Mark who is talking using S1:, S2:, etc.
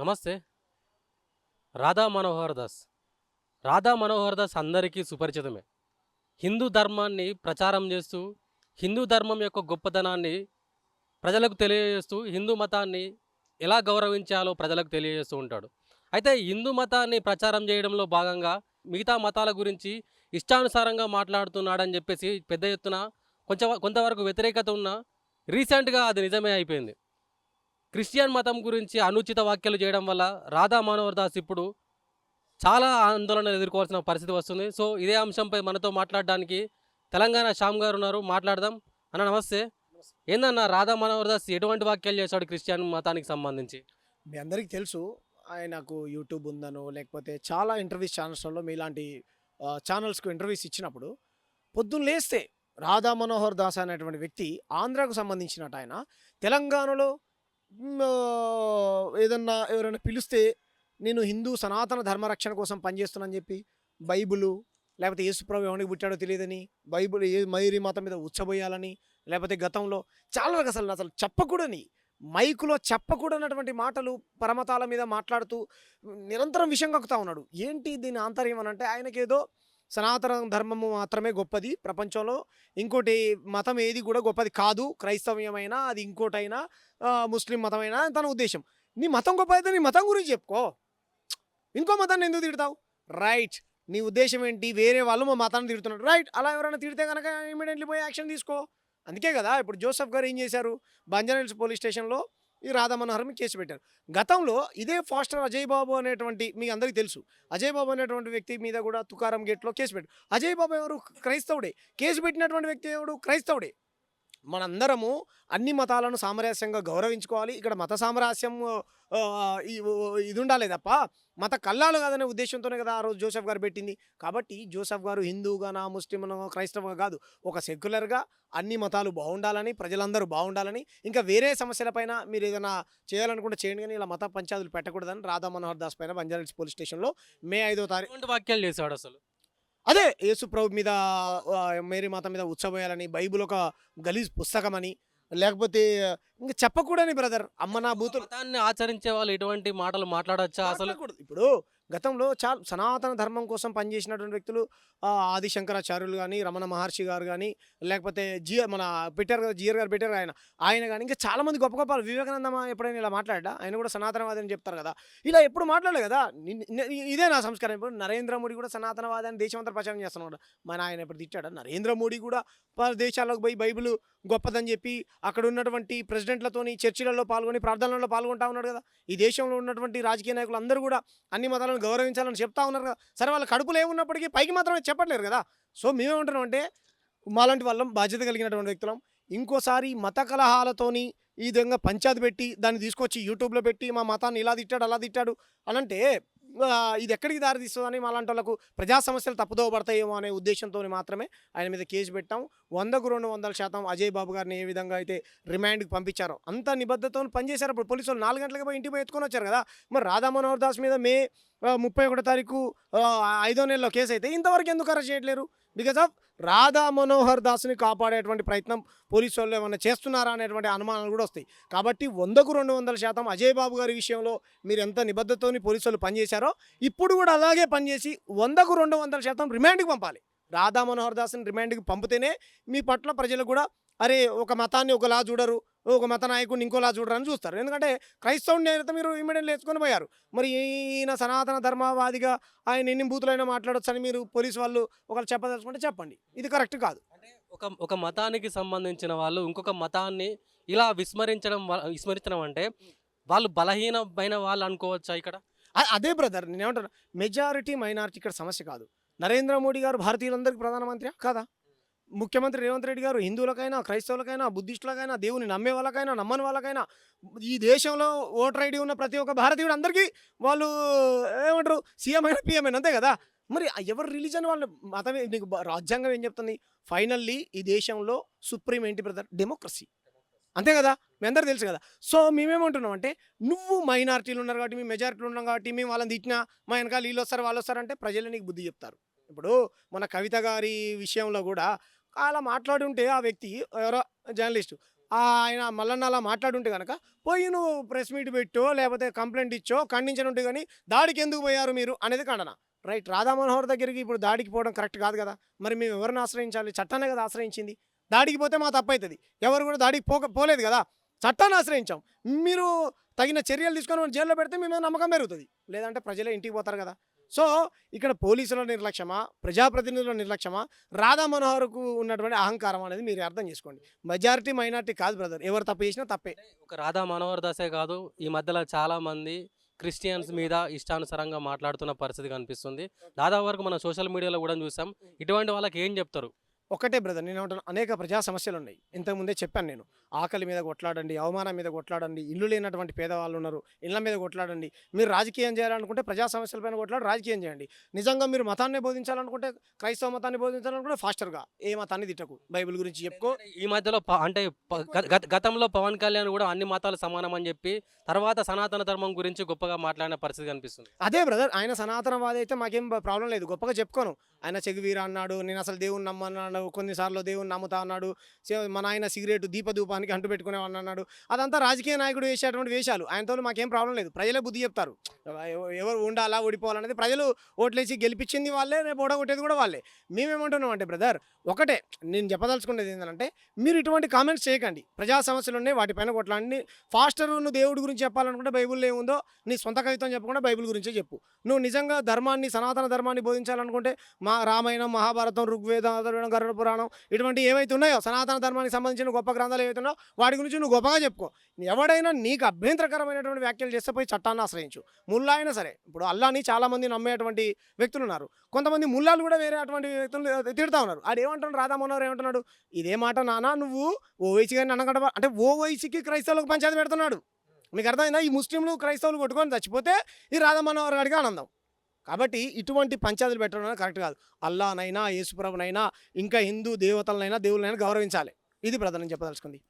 S1: నమస్తే. రాధా మనోహర్ దాస్. రాధా మనోహర్ దాస్ అందరికీ సుపరిచితమే. హిందూ ధర్మాన్ని ప్రచారం చేస్తూ హిందూ ధర్మం యొక్క గొప్పతనాన్ని ప్రజలకు తెలియజేస్తూ హిందూ మతాన్ని ఎలా గౌరవించాలో ప్రజలకు తెలియజేస్తూ ఉంటాడు. అయితే హిందూ మతాన్ని ప్రచారం చేయడంలో భాగంగా మిగతా మతాల గురించి ఇష్టానుసారంగా మాట్లాడుతున్నాడని చెప్పేసి పెద్ద ఎత్తున కొంచెం కొంతవరకు వ్యతిరేకత ఉన్న రీసెంట్గా అది నిజమే అయిపోయింది. క్రిస్టియన్ మతం గురించి అనుచిత వ్యాఖ్యలు చేయడం వల్ల రాధా మనోహర్ దాస్ ఇప్పుడు చాలా ఆందోళనలు ఎదుర్కోవాల్సిన పరిస్థితి వస్తుంది. సో ఇదే అంశంపై మనతో మాట్లాడడానికి తెలంగాణ శ్యామ్ గారు ఉన్నారు. మాట్లాడదాం. అన్న నమస్తే. ఏందన్న రాధా మనోహర్ దాస్ ఎటువంటి వ్యాఖ్యలు చేశాడు క్రిస్టియన్ మతానికి సంబంధించి?
S2: మీ అందరికీ తెలుసు ఆయనకు యూట్యూబ్ ఉందనో లేకపోతే చాలా ఇంటర్వ్యూస్ ఛానల్స్లలో మీలాంటి ఛానల్స్కు ఇంటర్వ్యూస్ ఇచ్చినప్పుడు పొద్దున్న లేస్తే రాధా మనోహర్ దాస్ అనేటువంటి వ్యక్తి ఆంధ్రాకు సంబంధించినట్టు ఆయన తెలంగాణలో ఏదన్నా ఎవరైనా పిలిస్తే నేను హిందూ సనాతన ధర్మరక్షణ కోసం పనిచేస్తున్నానని చెప్పి బైబిలు లేకపోతే యేసుప్రభు ఎవరికి పుట్టాడో తెలియదని బైబుల్ ఏ మైరి మతం మీద ఉచ్చబోయాలని లేకపోతే గతంలో చాలా రకాల అసలు అసలు చెప్పకూడని మైకులో చెప్పకూడనటువంటి మాటలు పరమతాల మీద మాట్లాడుతూ నిరంతరం విషయం కక్కుతా ఉన్నాడు. ఏంటి దీని ఆంతర్యం అని అంటే ఆయనకేదో సనాతన ధర్మము మాత్రమే గొప్పది. ప్రపంచంలో ఇంకోటి మతం ఏది కూడా గొప్పది కాదు. క్రైస్తవ్యమైనా అది ఇంకోటైనా ముస్లిం మతమైనా తన ఉద్దేశం. నీ మతం గొప్ప అయితే నీ మతం గురించి చెప్పుకో. ఇంకో మతాన్ని ఎందుకు తిడతావు? రైట్. నీ ఉద్దేశం ఏంటి? వేరే వాళ్ళు మా మతాన్ని తిడుతున్నారు. రైట్. అలా ఎవరైనా తిడితే కనుక ఇమీడియట్లీ పోయి యాక్షన్ తీసుకో. అందుకే కదా ఇప్పుడు జోసెఫ్ గారు ఏం చేశారు? బంజారాహిల్స్ పోలీస్ స్టేషన్లో ఈ రాధా కేసు పెట్టారు. గతంలో ఇదే ఫాస్టర్ అజయ్ బాబు అనేటువంటి మీ అందరికీ తెలుసు. అజయ్ బాబు అనేటువంటి వ్యక్తి మీద కూడా తుకారం గేట్లో కేసు పెట్టారు. అజయ్ బాబు ఎవరు? క్రైస్తవుడే. కేసు పెట్టినటువంటి వ్యక్తి ఎవడు క్రైస్తవుడే. మనందరము అన్ని మతాలను సామరస్యంగా గౌరవించుకోవాలి. ఇక్కడ మత సామరస్యం ఇది ఉండాలి తప్ప మత కల్లాలు కాదనే ఉద్దేశంతోనే కదా ఆ రోజు జోసెఫ్ గారు పెట్టింది. కాబట్టి జోసెఫ్ గారు హిందూగానా ముస్లింనో క్రైస్తవుగా కాదు ఒక సెక్యులర్గా అన్ని మతాలు బాగుండాలని ప్రజలందరూ బాగుండాలని ఇంకా వేరే సమస్యలపైన మీరు ఏదైనా చేయాలనుకుంటే చేయండి కానీ ఇలా మత పంచాయతీలు పెట్టకూడదని రాధా మనోహర్ దాస్ పైన బంజారాహిల్స్ పోలీస్ స్టేషన్లో మే ఐదో తారీఖు
S1: వాక్యాలు వ్యాఖ్యలు చేశాడు అసలు?
S2: అదే యేసు ప్రభు మీద మేరీ మాత మీద ఉత్సవేయాలని బైబిల్ ఒక గలీజ్ పుస్తకం అని లేకపోతే ఇంకా చెప్పకూడని బ్రదర్ అమ్మ నా బూతులు
S1: మతాన్ని ఆచరించే వాళ్ళు ఎటువంటి మాటలు మాట్లాడొచ్చా అసలు.
S2: ఇప్పుడు గతంలో చాలా సనాతన ధర్మం కోసం పనిచేసినటువంటి వ్యక్తులు ఆది శంకరాచార్యులు కానీ రమణ మహర్షి గారు కానీ లేకపోతే జీ మన పెట్టారు కదా జియర్ గారు పెట్టారు ఆయన. ఆయన కానీ ఇంకా చాలామంది గొప్ప గొప్ప వివేకానంద ఎప్పుడైనా ఇలా మాట్లాడా ఆయన కూడా సనాతనవాది అని చెప్తారు కదా. ఇలా ఎప్పుడు మాట్లాడలేదు కదా? ఇదే నా సంస్కారం. ఇప్పుడు నరేంద్ర మోడీ కూడా సనాతనవాది అని దేశమంతా ప్రచారం చేస్తున్నాడు. మన ఆయన ఎప్పుడు తిట్టాడు? నరేంద్ర మోడీ కూడా పలు దేశాలకు పోయి బైబిల్ గొప్పదని చెప్పి అక్కడ ఉన్నటువంటి ప్రెసిడెంట్లతోని చర్చిలలో పాల్గొని ప్రార్థనలలో పాల్గొంటా ఉన్నాడు కదా. ఈ దేశంలో ఉన్నటువంటి రాజకీయ నాయకులు అందరూ కూడా అన్ని మతాలను గౌరవించాలని చెప్తా ఉన్నారు కదా. సరే వాళ్ళ కడుపులో ఏమున్నప్పటికీ పైకి మాత్రమే చెప్పట్లేరు కదా. సో మేమేమంటున్నాం అంటే మాలాంటి వాళ్ళం బాధ్యత కలిగినటువంటి వ్యక్తులం. ఇంకోసారి మత కలహాలతోని ఈ విధంగా పంచాయతీ పెట్టి దాన్ని తీసుకొచ్చి యూట్యూబ్లో పెట్టి మా మతాన్ని ఇలా తిట్టాడు అలా తిట్టాడు అనంటే ఇది ఎక్కడికి దారి తీస్తుందని మాలాంటి వాళ్ళకు ప్రజా సమస్యలు తప్పుదోవ పడతాయేమో అనే ఉద్దేశంతో మాత్రమే ఆయన మీద కేసు పెట్టాము వందకు రెండు వందల శాతం అజయ్ బాబు గారిని ఏ విధంగా అయితే రిమాండ్కి పంపించారో అంత నిబద్ధతో పనిచేశారు. ఇప్పుడు పోలీసులు నాలుగు గంటలకు పోయి ఇంటికి పోయి ఎత్తుకొని వచ్చారు కదా! మరి రాధా మనోహర్ దాస్ మీద మే ముప్పై ఒకటో తారీఖు ఐదో నెలలో కేసు అయితే ఇంతవరకు ఎందుకు అరెస్ట్ చేయట్లేరు? బికాజ్ ఆఫ్ రాధా మనోహర్ దాస్ని కాపాడేటువంటి ప్రయత్నం పోలీసు వాళ్ళు ఏమైనా చేస్తున్నారా అనేటువంటి అనుమానాలు కూడా వస్తాయి. కాబట్టి వందకు రెండు వందల శాతం అజయ్ బాబు గారి విషయంలో మీరు ఎంత నిబద్ధతోని పోలీసు వాళ్ళు పనిచేశారో ఇప్పుడు కూడా అలాగే పనిచేసి వందకు రెండు వందల శాతం రిమాండ్కి పంపాలి. రాధా మనోహర్ దాస్ని రిమాండ్కి పంపితేనే మీ పట్ల ప్రజలు కూడా అరే ఒక మతాన్ని ఒకలా చూడరు ఒక మత నాయకుడిని ఇంకోలా చూడరు అని చూస్తారు. ఎందుకంటే క్రైస్తవుని అయితే మీరు ఇమీడియట్లీ ఎత్తుకొని పోయారు. మరి ఈయన సనాతన ధర్మవాదిగా ఆయన ఎన్ని బూతులైనా మాట్లాడొచ్చు అని మీరు పోలీసు వాళ్ళు ఒకరు చెప్పదలుచుకుంటే చెప్పండి. ఇది కరెక్ట్ కాదు.
S1: అంటే ఒక ఒక మతానికి సంబంధించిన వాళ్ళు ఇంకొక మతాన్ని ఇలా విస్మరించడం విస్మరించడం అంటే వాళ్ళు బలహీనమైన వాళ్ళు అనుకోవచ్చా ఇక్కడ?
S2: అదే బ్రదర్ నేనేమంటాను మెజారిటీ మైనారిటీ ఇక్కడ సమస్య కాదు. నరేంద్ర మోడీ గారు భారతీయులందరికీ ప్రధానమంత్రి కాదా? ముఖ్యమంత్రి రేవంత్ రెడ్డి గారు హిందువులకైనా క్రైస్తవులకైనా బుద్ధిస్టులకైనా దేవుని నమ్మే వాళ్ళకైనా నమ్మని వాళ్ళకైనా ఈ దేశంలో ఓటర్ ఐడి ఉన్న ప్రతి ఒక్క భారతీయుడు అందరికీ వాళ్ళు ఏమంటారు? సీఎం అయినా పిఎం అయినా అంతే కదా? మరి ఎవరు రిలీజన్ వాళ్ళు మతమే నీకు రాజ్యాంగం ఏం చెప్తుంది? ఫైనల్లీ ఈ దేశంలో సుప్రీం ఏంటి బ్రదర్? డెమోక్రసీ. అంతే కదా? మీ అందరూ తెలుసు కదా? సో మేమేమంటున్నాం అంటే నువ్వు మైనారిటీలు ఉన్నారు కాబట్టి మేము మెజారిటీలు ఉన్నాం కాబట్టి మేము వాళ్ళని తిట్టినా మా వెనకాల వీళ్ళు వస్తారు వాళ్ళు వస్తారంటే ప్రజలు నీకు బుద్ధి చెప్తారు. ఇప్పుడు మన కవిత గారి విషయంలో కూడా అలా మాట్లాడి ఉంటే ఆ వ్యక్తి ఎవరో జర్నలిస్టు ఆయన మల్లన్న అలా మాట్లాడుంటే కనుక పోయి నువ్వు ప్రెస్ మీట్ పెట్టో లేకపోతే కంప్లైంట్ ఇచ్చో ఖండించనుంటే కానీ దాడికి ఎందుకు పోయారు మీరు అనేది ఖండన. రైట్ రాధా మనోహర్ దగ్గరికి ఇప్పుడు దాడికి పోవడం కరెక్ట్ కాదు కదా? మరి మేము ఎవరిని ఆశ్రయించాలి? చట్టాన్ని కదా ఆశ్రయించింది? దాడికి పోతే మా తప్పవుతుంది ఎవరు కూడా దాడికి పోక పోలేదు కదా? చట్టాన్ని ఆశ్రయించాం. మీరు తగిన చర్యలు తీసుకొని జైల్లో పెడితే మీ మీద నమ్మకం పెరుగుతుంది. లేదంటే ప్రజలే ఇంటికి పోతారు కదా? సో ఇక్కడ పోలీసుల నిర్లక్ష్యమా ప్రజాప్రతినిధుల నిర్లక్ష్యమా రాధా మనోహర్కు ఉన్నటువంటి అహంకారం అనేది మీరు అర్థం చేసుకోండి. మెజారిటీ మైనారిటీ కాదు బ్రదర్. ఎవరు తప్పు చేసినా తప్పే.
S1: ఒక రాధా మనోహర్ దాసే కాదు ఈ మధ్యలో చాలా మంది క్రిస్టియన్స్ మీద ఇష్టానుసారంగా మాట్లాడుతున్న పరిస్థితి కనిపిస్తుంది. దాదాపు వరకు మన సోషల్ మీడియాలో కూడా చూసాం. ఇటువంటి వాళ్ళకి ఏం చెప్తారు?
S2: ఒకటే బ్రదర్ నేను ఏమంటాను అనేక ప్రజా సమస్యలు ఉన్నాయి ఇంతకుముందే చెప్పాను నేను ఆకలి మీద కొట్లాడండి అవమానం మీద కొట్లాడండి ఇల్లు లేనటువంటి పేదవాళ్ళు ఉన్నారు ఇళ్ళ మీద కొట్లాడండి మీరు రాజకీయం చేయాలనుకుంటే ప్రజా సమస్యలపైన కొట్లాడి రాజకీయం చేయండి. నిజంగా మీరు మతాన్ని బోధించాలనుకుంటే క్రైస్తవ మతాన్ని బోధించాలనుకుంటే ఫాస్టర్గా ఏ మతాన్ని తిట్టకు. బైబిల్ గురించి చెప్పుకో.
S1: ఈ మధ్యలో అంటే గతంలో పవన్ కళ్యాణ్ కూడా అన్ని మతాలు సమానం అని చెప్పి తర్వాత సనాతన ధర్మం గురించి గొప్పగా మాట్లాడిన పరిస్థితి కనిపిస్తుంది.
S2: అదే బ్రదర్ ఆయన సనాతనవాది అయితే మాకేం ప్రాబ్లం లేదు గొప్పగా చెప్పుకోను. ఆయన చెగువీర అన్నాడు నేను అసలు దేవుని నమ్మన్నాడు కొన్నిసార్లు దేవుని నమ్ముతా అన్నాడు సే- మన ఆయన సిగరెట్ దీపధూపానికి అంటు పెట్టుకునేవాడిని అన్నాడు. అదంతా రాజకీయ నాయకుడు వేసేటువంటి వేషాలు. ఆయనతో మాకేం ప్రాబ్లం లేదు. ప్రజలే బుద్ధి చెప్తారు. ఎవరు ఉండాలా ఓడిపోవాలనేది ప్రజలు ఓట్లేసి గెలిపించింది వాళ్ళే రేపు ఓడగొట్టేది కూడా వాళ్ళే. మేమేమంటున్నాం అంటే బ్రదర్ ఒకటే నేను చెప్పదలుచుకునేది ఏంటంటే మీరు ఇటువంటి కామెంట్స్ చేయకండి. ప్రజా సమస్యలు ఉన్నాయి వాటిపైన కొట్లాడి ఫాస్టర్ నువ్వు దేవుడి గురించి చెప్పాలనుకుంటే బైబిల్లో ఏముందో నీ సొంత కవిత్వం చెప్పకుండా బైబిల్ గురించే చెప్పు. నువ్వు నిజంగా ధర్మాన్ని సనాతన ధర్మాన్ని బోధించాలనుకుంటే మా రామాయణం మహాభారతం ఋగ్వేదం అథర్వణం గరుడ పురాణం ఇటువంటి ఏవైతే ఉన్నాయో సనాతన ధర్మానికి సంబంధించిన గొప్ప గ్రంథాలు ఏవైతే ఉన్నాయో వాటి గురించి నువ్వు గొప్పగా చెప్పుకో. ఎవడైనా నీకు అభ్యంతరకరమైనటువంటి వ్యాఖ్యలు చేస్తే పోయి చట్టాన్ని ఆశ్రయించు. ముల్లా అయినా సరే ఇప్పుడు అల్లాని చాలామంది నమ్మేటువంటి వ్యక్తులు ఉన్నారు. కొంతమంది ముల్లాలు కూడా వేరే అటువంటి వ్యక్తులు తిడతా ఉన్నారు. ఆడు ఏమంటున్నాడు? రాధా ఏమంటున్నాడు? ఇదే మాట నానా నువ్వు ఓ వయసు కానీ అనగడ అంటే ఓ వయసుకి క్రైస్తవులకు పంచాయతీ పెడుతున్నాడు. మీకు అర్థమైందా? ఈ ముస్లింలు క్రైస్తవులు కొట్టుకొని చచ్చిపోతే ఈ రాధా గారికి ఆనందం. కాబట్టి ఇటువంటి పంచాయతీలు పెట్టడం అనేది కరెక్ట్ కాదు. అల్లానైనా యేసుప్రభునైనా ఇంకా హిందూ దేవతలనైనా దేవుళ్ళనైనా గౌరవించాలి. ఇది ప్రధానం చెప్పదలుచుకుంది.